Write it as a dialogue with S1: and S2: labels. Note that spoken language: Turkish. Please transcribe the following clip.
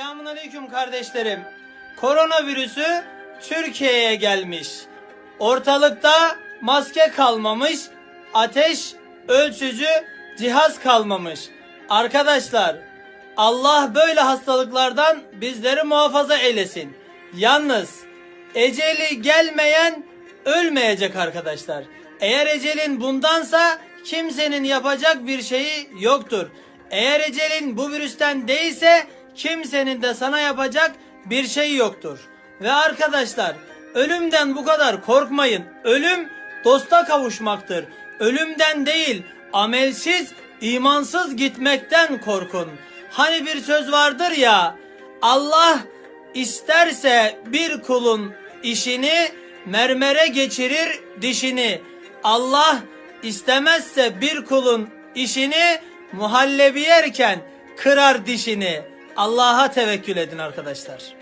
S1: Selamun aleyküm kardeşlerim. Koronavirüsü Türkiye'ye gelmiş. Ortalıkta maske kalmamış, ateş ölçücü cihaz kalmamış. Arkadaşlar Allah böyle hastalıklardan bizleri muhafaza eylesin. Yalnız eceli gelmeyen ölmeyecek arkadaşlar. Eğer ecelin bundansa kimsenin yapacak bir şeyi yoktur. Eğer ecelin bu virüsten değilse kimsenin de sana yapacak bir şey yoktur. Ve arkadaşlar ölümden bu kadar korkmayın. Ölüm dosta kavuşmaktır. Ölümden değil amelsiz, imansız gitmekten korkun. Hani bir söz vardır ya Allah isterse bir kulun işini mermere geçirir dişini. Allah istemezse bir kulun işini muhallebi yerken kırar dişini. Allah'a tevekkül edin arkadaşlar.